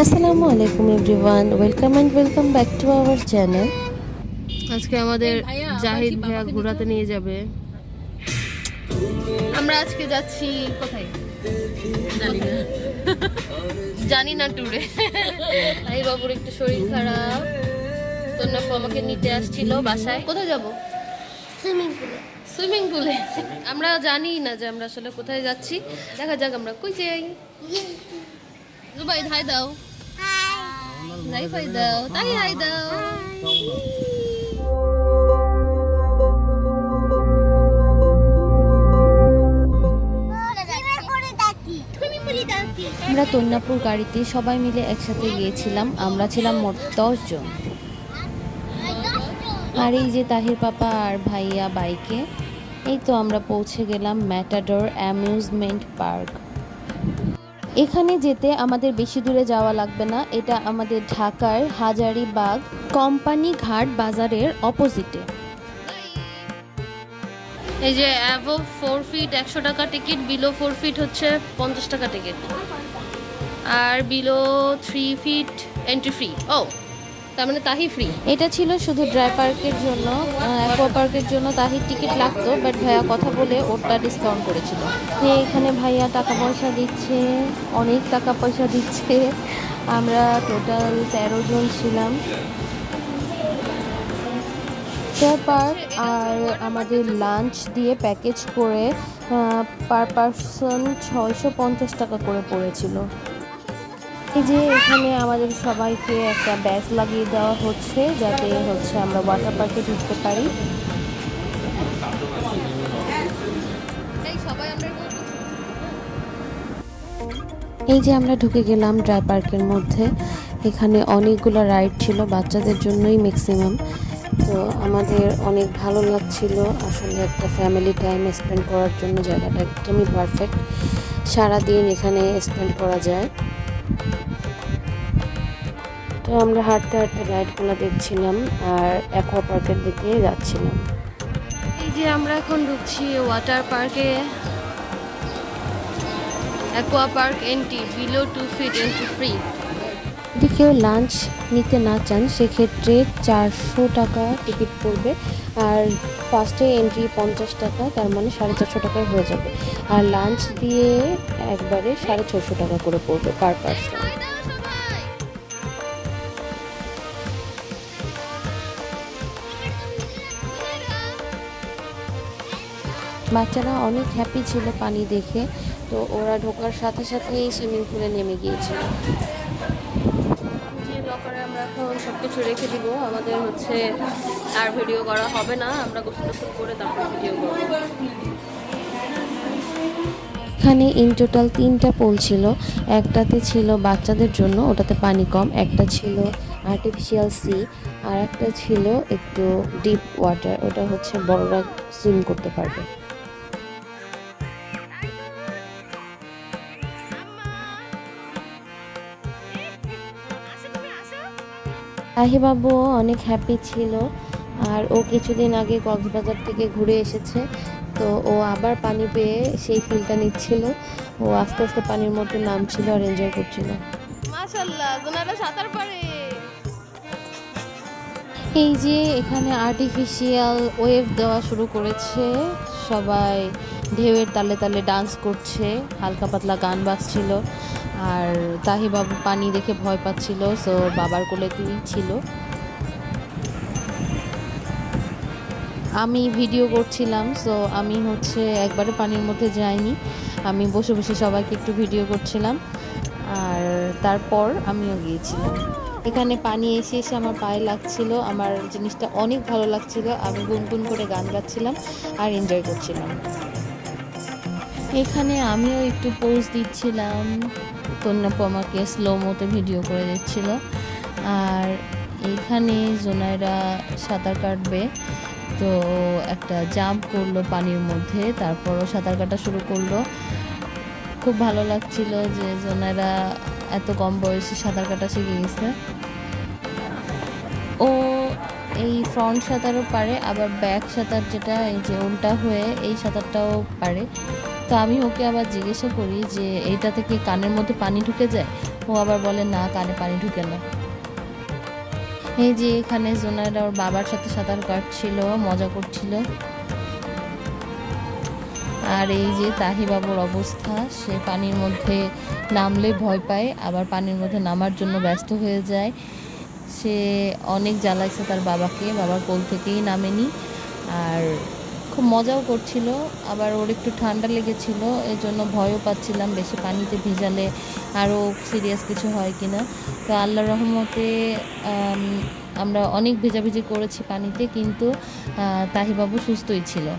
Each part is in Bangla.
আসসালামু আলাইকুম everyone welcome and welcome back to our channel. আজকে আমাদের জাহিদ ভাইয়া ঘোরাতে নিয়ে যাবে। আমরা আজকে যাচ্ছি কোথায়? জানি না ট্যুরে এই বাবুর একটু শরীর খারাপ। তন্নাপু আমাকে নিতে আসছিল বাসায়। কোথায় যাব? সুইমিং পুলে। সুইমিং পুলে। আমরা জানি না যে আমরা আসলে কোথায় যাচ্ছি। দেখা যাক আমরা কই যাই। জুবাই হাই দাও হাই দাও তাই হাই দাও আমরা তন্নাপুর গাড়িতে সবাই মিলে একসাথে গিয়েছিলাম। আমরা ছিলাম মোট দশ জন আর এই যে তাহির পাপা আর ভাইয়া বাইকে এই তো আমরা পৌঁছে গেলাম ম্যাটাডোর অ্যামিউজমেন্ট পার্ক এখানে যেতে আমাদের বেশি দূরে যাওয়া লাগবে না। এটা আমাদের ঢাকার হাজারিবাগ কোম্পানি ঘাট বাজারের অপোজিটে এই যে অ্যাভো ফোর ফিট একশো টাকা টিকিট বিলো ফোর ফিট হচ্ছে পঞ্চাশ টাকা টিকিট আর below three feet entry free ও তার মানে তাহি ফ্রি এটা ছিল শুধু ড্রাই পার্কের জন্য অ্যাকোয়া পার্কের জন্য তাহির টিকিট লাগতো বাট ভাইয়া কথা বলে ওটা ডিসকাউন্ট করেছিল। এখানে ভাইয়া টাকা পয়সা দিচ্ছে, অনেক টাকা পয়সা দিচ্ছে। আমরা টোটাল তেরো জন ছিলাম। পার্ক আর আমাদের লাঞ্চ দিয়ে প্যাকেজ করে পার পারসন ছয়শো পঞ্চাশ টাকা করে পড়েছিল। এই যে এখানে আমাদের সবাইকে একটা ব্যাচ লাগিয়ে দেওয়া হচ্ছে যাতে হচ্ছে আমরা ওয়াটার পার্কে ঢুকতে পারি। এই যে আমরা ঢুকে গেলাম ড্রাই পার্কের মধ্যে। এখানে অনেকগুলো রাইড ছিল বাচ্চাদের জন্যই ম্যাক্সিমাম। তো আমাদের অনেক ভালো লাগছিল। আসলে একটা ফ্যামিলি টাইম স্পেন্ড করার জন্য জায়গাটা একদমই পারফেক্ট। সারাদিন এখানে স্পেন্ড করা যায়। তো আমরা হাঁটতে হাঁটতে রাইডগুলো দেখছিলাম আর অ্যাকোয়া পার্কের দিকে যাচ্ছিলাম। এই যে আমরা এখন ঢুকছি ওয়াটার পার্কে aqua park entry below two feet entry free যদি কেউ লাঞ্চ নিতে না চান সেক্ষেত্রে চারশো টাকা টিকিট পড়বে। আর ফার্স্টে এন্ট্রি পঞ্চাশ টাকা তার মানে সাড়ে চারশো টাকায় হয়ে যাবে। আর লাঞ্চ দিয়ে একবারে সাড়ে ছশো টাকা করে পড়বে পার পার্সন বাচ্চারা অনেক হ্যাপি ছিল পানি দেখে। তো ওরা ঢোকার সাথে সাথেই সুইমিং পুলে নেমে গিয়েছিল। লকারে আমরা এখন সব কিছু রেখে দিব আমাদের হচ্ছে আর ভিডিও করা হবে না আমরা গোসল টোসল করে তারপর ভিডিও করব। এখানে ইন টোটাল তিনটা পোল ছিল একটাতে ছিল বাচ্চাদের জন্য ওটাতে পানি কম একটা ছিল আর্টিফিশিয়াল সি আর একটা ছিল একটু ডিপ ওয়াটার ওটা হচ্ছে বড়রা সুইম করতে পারবে। আহিবাবুও অনেক হ্যাপি ছিল আর ও কিছুদিন আগে কক্সবাজার থেকে ঘুরে এসেছে। তো ও আবার পানি পেয়ে সেই ফিলটা নিচ্ছিল। ও আস্তে আস্তে পানির মধ্যে নামছিল আর এনজয় করছিল। মাশাআল্লাহ গুনারা সাঁতার পারে। এই যে এখানে আর্টিফিশিয়াল ওয়েভ দেওয়া শুরু করেছে। সবাই ঢেউয়ের তালে তালে ডান্স করছে হালকা পাতলা গান বাজছিল। আর তাহি বাবু পানি দেখে ভয় পাচ্ছিল সো বাবার কোলেতেই ছিল। আমি ভিডিও করছিলাম সো আমি হচ্ছে একবারে পানির মধ্যে যাইনি। আমি বসে বসে সবাইকে একটু ভিডিও করছিলাম, আর তারপর আমিও গিয়েছিলাম। এখানে পানি এসে এসে আমার পায়ে লাগছিল, আমার জিনিসটা অনেক ভালো লাগছিল, আমি গুনগুন করে গান গাচ্ছিলাম আর এনজয় করছিলাম। এখানে আমিও একটু পোজ দিচ্ছিলাম। তন্নাপু আমাকে স্লো মোতে ভিডিও করে দিচ্ছিল। আর এখানে জোনাইরা সাঁতার কাটবে, তো একটা জাম্প করল পানির মধ্যে, তারপরও সাঁতার কাটা শুরু করল। খুব ভালো লাগছিল যে জোনাইরা এত কম বয়সে সাঁতার কাটা শিখে গেছে। ও এই ফ্রন্ট সাঁতারও পারে, আবার ব্যাক সাঁতার যেটা, এই যে উল্টা হয়ে এই সাঁতারটাও পারে। তো আমি ওকে আবার জিজ্ঞাসা করি যে, এইটা থেকে কানের মধ্যে পানি ঢুকে যায়? ও আবার বলে, না, কানে পানি ঢুকে না। এই যে এখানে জোনারা ওর বাবার সাথে সাঁতার কাটছিল, মজা করছিল। আর এই যে তাহি বাবুর অবস্থা, সে পানির মধ্যে নামলে ভয় পায়, আবার পানির মধ্যে নামার জন্য ব্যস্ত হয়ে যায়। সে অনেক জ্বালাইছে তার বাবাকে, বাবার কোল থেকেই নামেনি। আর খুব মজাও করছিল, আবার ওর একটু ঠান্ডা লেগেছিল এই জন্য ভয়ও পাচ্ছিলাম বেশি পানিতে ভিজালে আরও সিরিয়াস কিছু হয় কি না তো আল্লাহ রহমতে আমরা অনেক ভেজাভেজি করেছি পানিতে, কিন্তু তাহিবাবু সুস্থই ছিল।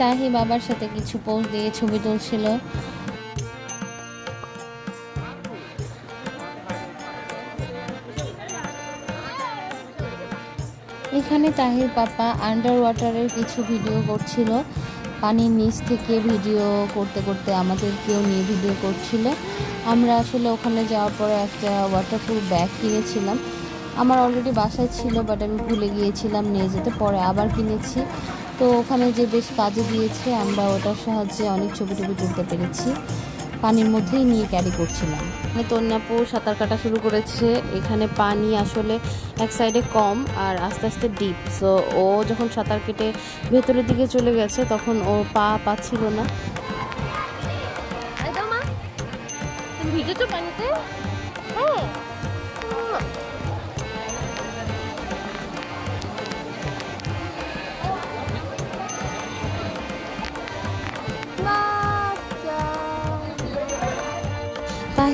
তাহি বাবার সাথে কিছু পোজ দিয়ে ছবি তুলছিল। এখানে তাহির পাপা আন্ডার ওয়াটারের কিছু ভিডিও করছিল। পানির নিচ থেকে ভিডিও করতে করতে আমাদেরকেও নিয়ে ভিডিও করছিল। আমরা আসলে ওখানে যাওয়ার পরে একটা ওয়াটারপ্রুফ ব্যাগ কিনেছিলাম। আমার অলরেডি বাসায় ছিল বাট আমি ভুলে গিয়েছিলাম নিয়ে যেতে। পরে আবার কিনেছি। তো ওখানে যে বেশ কাজে দিয়েছে আমরা ওটার সাহায্যে অনেক ছবি টবি তুলতে পেরেছি। পানির মধ্যেই নিয়ে ক্যারি করছিলাম। এখানে তন্যাপু সাঁতার কাটা শুরু করেছে। এখানে পানি আসলে এক সাইডে কম আর আস্তে আস্তে ডিপ সো ও যখন সাঁতার কেটে ভেতরের দিকে চলে গেছে, তখন ও পা পাচ্ছিল না।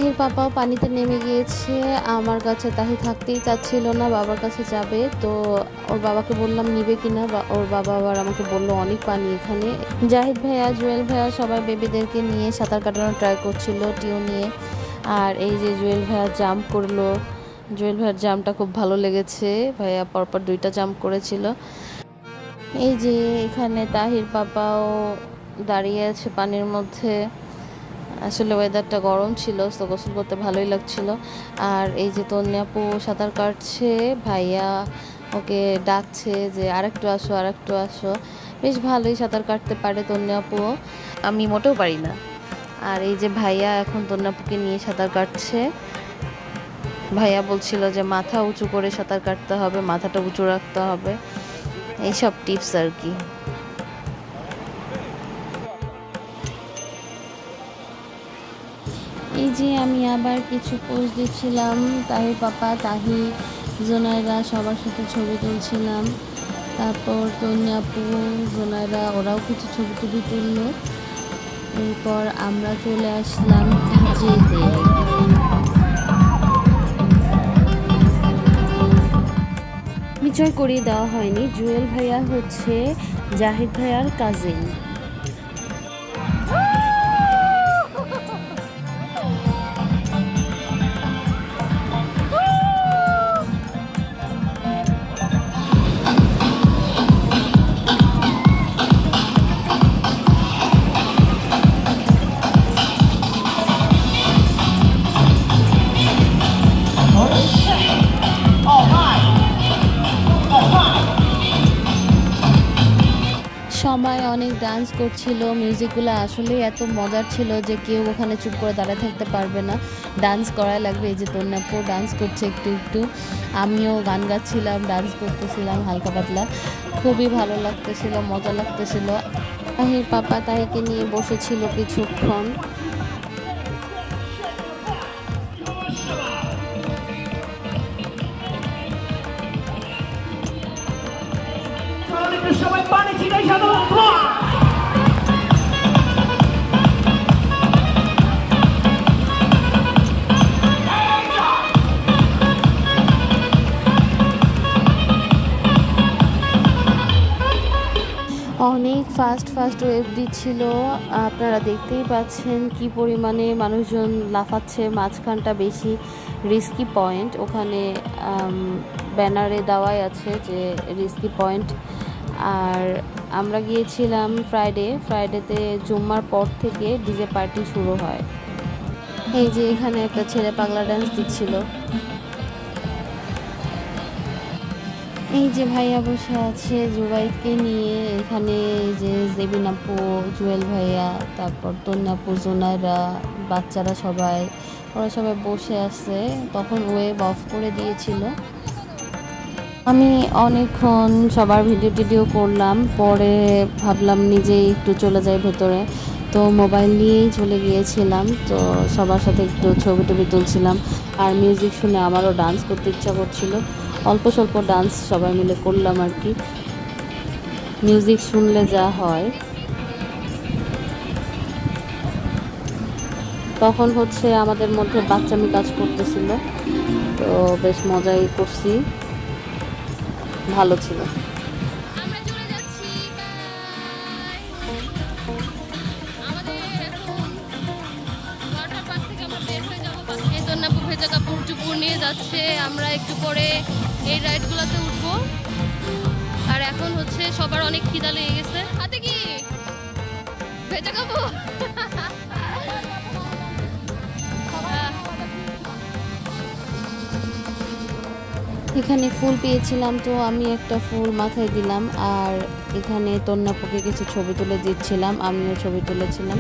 তাহির পাপাও পানিতে নেমে গিয়েছে। আমার কাছে তাহি থাকতেই চাচ্ছিল না, বাবার কাছে যাবে। তো ওর বাবাকে বললাম, নিবে কিনা? বা ওর বাবা আবার আমাকে বলল, অনেক পানি এখানে। জাহিদ ভাইয়া, জুয়েল ভাইয়া সবাই বেবিদেরকে নিয়ে সাঁতার কাটানোর ট্রাই করছিল, টিও নিয়ে। আর এই যে জুয়েল ভাইয়া জাম্প করল, জুয়েল ভাইয়ার জামটা খুব ভালো লেগেছে। ভাইয়া পরপর দুইটা জাম্প করেছিল। এই যে এখানে তাহির পাপাও দাঁড়িয়ে আছে পানির মধ্যে। আসলে ওয়েদারটা গরম ছিল, তো গোসল করতে ভালোই লাগছিল। আর এই যে তন্যাপু সাঁতার কাটছে, ভাইয়া ওকে ডাকছে যে, আরেকটু আসো আরেকটু আসো। বেশ ভালোই সাঁতার কাটতে পারে তন্যাপুও আমি মোটেও পারি না। আর এই যে ভাইয়া এখন তন্যাপুকে নিয়ে সাঁতার কাটছে। ভাইয়া বলছিল যে, মাথা উঁচু করে সাঁতার কাটতে হবে, মাথাটা উঁচু রাখতে হবে। এইসব টিপস আর কি। যে আমি আবার কিছু পোস্ট দিচ্ছিলাম তাহির পাপা তাহি জোনাইরা সবার সাথে ছবি তুলছিলাম। তারপর তন্যাপু জোনাইরা ওরাও কিছু ছবি টবি তুললো। এরপর আমরা চলে আসলাম যেতে পরিচয় করিয়ে দেওয়া হয়নি। জুয়েল ভাইয়া হচ্ছে জাহিদ ভাইয়ার কাজিন ডান্স করছিল মিউজিকগুলো আসলে এত মজার ছিল যে কেউ ওখানে চুপ করে দাঁড়িয়ে থাকতে পারবে না। ডান্স করাই লাগবে, এই যে তন্যাপু ডান্স করছে একটু একটু। আমিও গান গাচ্ছিলাম ডান্স করতেছিলাম হালকা পাতলা। খুবই ভালো লাগতেছিল, মজা লাগতেছিল। তাহির পাপা তাহিকে নিয়ে বসেছিল কিছুক্ষণ। সবাই পানি সাধারণ অনেক ফার্স্ট ফার্স্ট ওয়েভ দিচ্ছিল। আপনারা দেখতেই পাচ্ছেন কি পরিমাণে মানুষজন লাফাচ্ছে। মাঝখানটা বেশি রিস্কি পয়েন্ট ওখানে ব্যানারে দেওয়াই আছে যে রিস্কি পয়েন্ট আর আমরা গিয়েছিলাম ফ্রাইডে ফ্রাইডেতে জুম্মার পর থেকে ডিজে পার্টি শুরু হয়। এই যে এখানে একটা ছেলে পাগলা ডান্স দিচ্ছিল। এই যে ভাইয়া বসে আছে, জুবাইদকে নিয়ে এখানে যে জেবিন আপু, জুয়েল ভাইয়া, তারপর তন্যাপু জোনাইরা বাচ্চারা সবাই, ওরা সবাই বসে আছে। তখন ওয়েব অফ করে দিয়েছিল। আমি অনেকক্ষণ সবার ভিডিও টিডিও করলাম, পরে ভাবলাম নিজেই একটু চলে যাই ভেতরে। তো মোবাইল নিয়েই চলে গিয়েছিলাম, তো সবার সাথে একটু ছবি টবি তুলছিলাম। আর মিউজিক শুনে আমারও ডান্স করতে ইচ্ছা করছিল। অল্প স্বল্প ডান্স সবাই মিলে করলাম আর কি। মিউজিক শুনলে যা হয়। তখন হচ্ছে আমাদের মধ্যে বাচ্চামি কাজ করতেছিল। তো বেশ মজাই করছি। ভালো ছিল। নিয়ে যাচ্ছে। আমরা একটু পরে এই রাইডগুলোতে উঠবো। আর এখন হচ্ছে সবার অনেক খিদা লেগে গেছে। হাতে কি? ভেজা কাপড় এখানে ফুল পেয়েছিলাম তো আমি একটা ফুল মাথায় দিলাম আর এখানে তন্নাপুকে কিছু ছবি তুলে দিচ্ছিলাম আমিও ছবি তুলেছিলাম।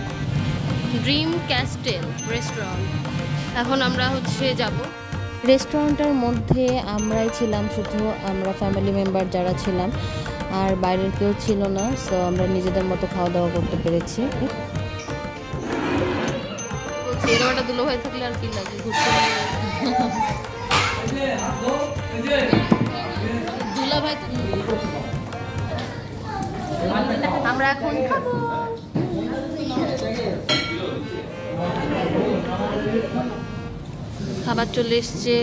ড্রিম ক্যাস্টেল রেস্টুরেন্ট এখন আমরা হচ্ছে যাব। রেস্টুরেন্টের মধ্যে আমরাই ছিলাম, শুধু আমরা ফ্যামিলি মেম্বার যারা ছিলাম, আর বাইরের কেউ ছিল না সো আমরা নিজেদের মতো খাওয়া দাওয়া করতে পেরেছি। আর আমরা এখন খাব। খাবার চলে এসছে।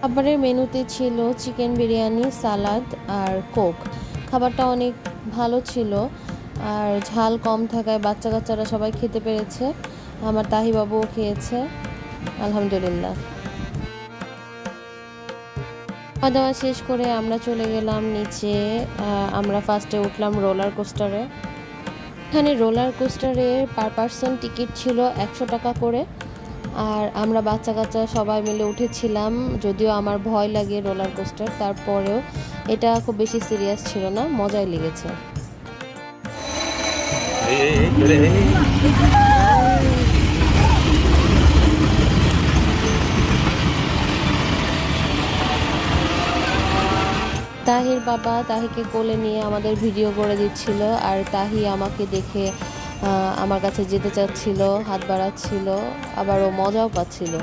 খাবারের মেনুতে ছিল চিকেন বিরিয়ানি, সালাদ আর কোক। খাবারটা অনেক ভালো ছিল। আর ঝাল কম থাকায় বাচ্চা কাচ্চারা সবাই খেতে পেরেছে। আমার তাহিবাবুও খেয়েছে। আলহামদুলিল্লাহ। খাওয়া দাওয়া শেষ করে আমরা চলে গেলাম নিচে। আমরা ফার্স্টে উঠলাম রোলার কোস্টারে। এখানে রোলার কোস্টারের পার পার্সন টিকিট ছিল একশো টাকা করে। আর আমরা বাচ্চা কাচ্চা সবাই মিলে উঠেছিলাম, যদিও আমার ভয় লাগে রোলার কোস্টার তারপরেও এটা খুব বেশি সিরিয়াস ছিল না, মজাই লেগেছে। তাহির বাবা তাহিকে কোলে নিয়ে আমাদের ভিডিও করে দিচ্ছিল, আর তাহি আমাকে দেখে আমার কাছে যেতে চাচ্ছিল হাত বাড়াচ্ছিল আবারও মজাও পাচ্ছিল।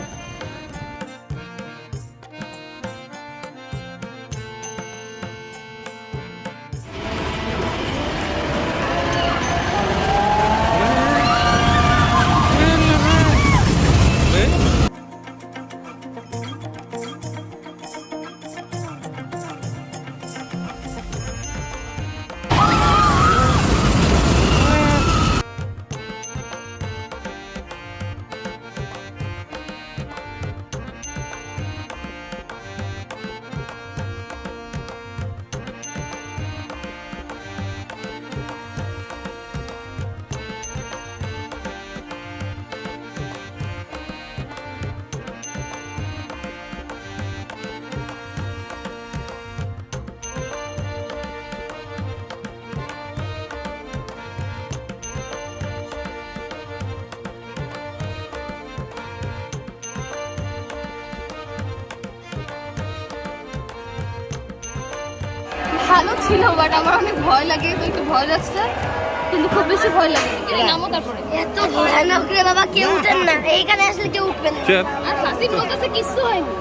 ছিল বাট আমার অনেক ভয় লাগে তো একটু ভয় লাগছে কিন্তু খুব বেশি ভয় লাগে। এই নামো তারপরে। এত ভয়ানক রে বাবা কেউ উঠেন না। এইখানে আসলে কেউ উঠবে না। আর হাসিন বলতেছে কিচ্ছু হয়নি।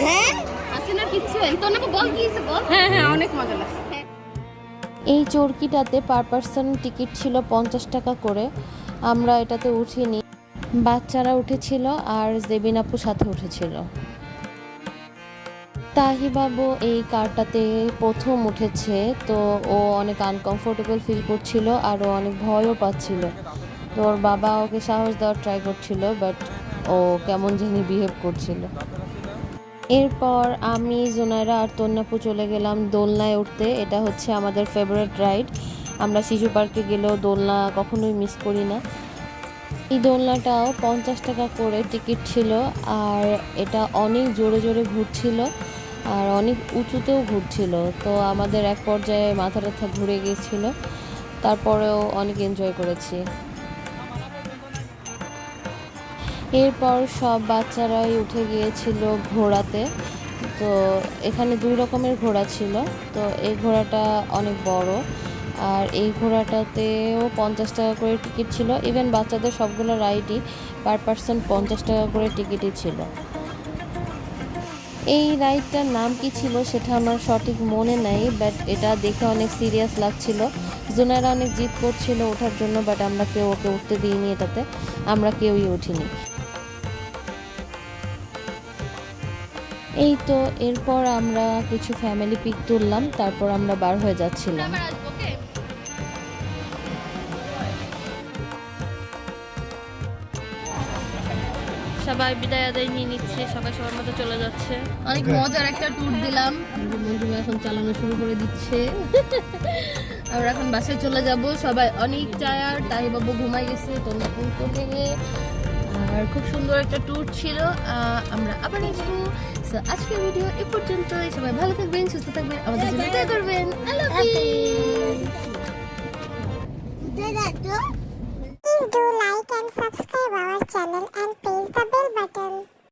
হ্যাঁ? হাসিনার কিচ্ছু হয়নি। নাকি বল কি বল। হ্যাঁ হ্যাঁ অনেক মজা লাগছে। এই চরকিটাতে পার পার্সন টিকিট ছিল পঞ্চাশ টাকা করে। আমরা এটাতে উঠিনি। বাচ্চারা উঠেছিল আর জেবিন আপু সাথে উঠেছিল। তাহি বাবু এই কারটাতে প্রথম উঠেছে, তো ও অনেক আনকমফোর্টেবল ফিল করছিল আর ও অনেক ভয়ও পাচ্ছিল। তো ওর বাবা ওকে সাহস দেওয়ার ট্রাই করছিল বাট ও কেমন জানি বিহেভ করছিল। এরপর আমি জোনাইরা আর তন্যাপু চলে গেলাম দোলনায় উঠতে। এটা হচ্ছে আমাদের ফেভারিট রাইড আমরা শিশু পার্কে গেলেও দোলনা কখনোই মিস করি না। এই দোলনাটাও পঞ্চাশ টাকা করে টিকিট ছিল, আর এটা অনেক জোরে জোরে ঘুরছিল। আর অনেক উঁচুতেও ঘুরছিল। তো আমাদের এক পর্যায়ে মাথা টাথা ঘুরে গিয়েছিল তারপরেও অনেক এনজয় করেছি। এরপর সব বাচ্চারাই উঠে গিয়েছিল ঘোড়াতে। তো এখানে দুই রকমের ঘোড়া ছিল। তো এই ঘোড়াটা অনেক বড়। আর এই ঘোড়াটাতেও পঞ্চাশ টাকা করে টিকিট ছিল। ইভেন বাচ্চাদের সবগুলো রাইডই পার পার্সন পঞ্চাশ টাকা করে টিকিটই ছিল। এই রাইডটার নাম কি ছিল সেটা আমার সঠিক মনে নাই বাট এটা দেখে অনেক সিরিয়াস লাগছিল। জুনারা অনেক জিদ করছিল ওঠার জন্য বাট আমরা কেউ ওকে উঠতে দিইনি এটাতে। আমরা কেউই উঠিনি। এই তো, এরপর আমরা কিছু ফ্যামিলি পিক তুললাম, তারপর আমরা বার হয়ে যাচ্ছিলাম। সবাই বিদায় আদায় নিয়ে নিচ্ছে সবাই সবার মতো চলে যাচ্ছে। অনেক মজার একটা ট্যুর দিলাম। মঞ্জু এখন চালানো শুরু করে দিচ্ছে। আমরা এখন বাসে চলে যাব। সবাই অনেক টায়ার তাই বাবু ঘুমাই গেছে তোমরা ফোন করে আর খুব সুন্দর একটা ট্যুর ছিল। আহ, আমরা আবার আসব। আজকের ভিডিও এ পর্যন্তই। সবাই ভালো থাকবেন সুস্থ থাকবেন। আমাদের জন্য দোয়া করবেন। I love you Please do like and subscribe our channel and